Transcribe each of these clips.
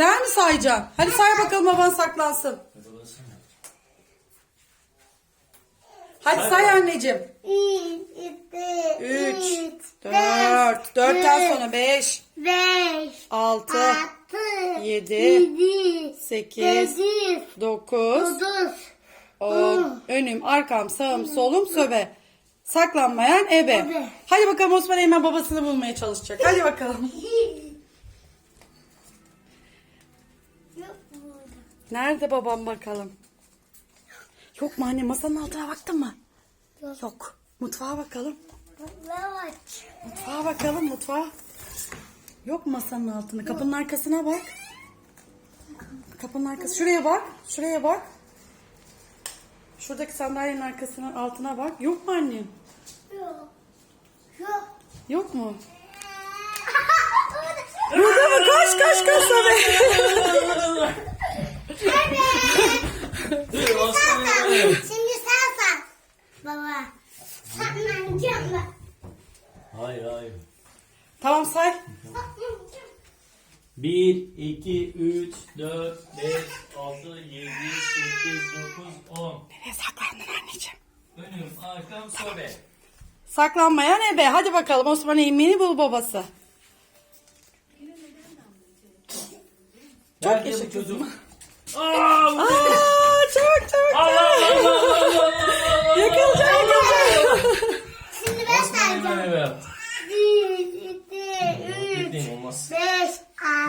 Sen mi sayacaksın? Hadi say bakalım baban saklansın. Hadi say anneciğim. Üç, dört, dörtten sonra beş, beş, altı, altı, yedi, yedi, sekiz, sekiz, dokuz, dokuz, on. Önüm, arkam, sağım, solum, söbe. Saklanmayan ebe. Ebe. Hadi bakalım Osman Eymen babasını bulmaya çalışacak. Hadi bakalım. Nerede babam bakalım? Yok mu anne masanın altına baktın mı? Yok. Yok. Mutfağa bakalım. Mutfağa bakalım mutfağa. Yok masanın altına? Kapının arkasına bak. Kapının arkası. Şuraya bak. Şuraya bak. Şuradaki sandalyenin arkasına altına bak. Yok mu annem? Yok. Yok. Yok mu? Burada mı? Koş koş koş Sabe. Şimdi sen sen. Baba. Ben. Hayır hayır. tamam say. Saklanacağım. 1, 2, 3, 4, 5, 6, 7, 8, 9, 10. Nereye saklandın anneciğim? Önüm, arkam, sobe. Saklanmayan ebe. Hadi bakalım Osman Eymen'i bul babası. Nerede yaşa çocuk? Aa, Sayacağım. evet. Bir, iki, üç, Gittiğim olmaz. beş,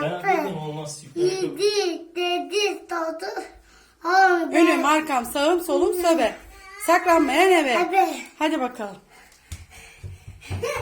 Ben altı, atladım olmaz. Yukarı yok. yedi, sekiz, dokuz, on, Önüm, arkam, sağım, solum, söbe. Saklanmayan ebe. Ebe. Hadi bakalım.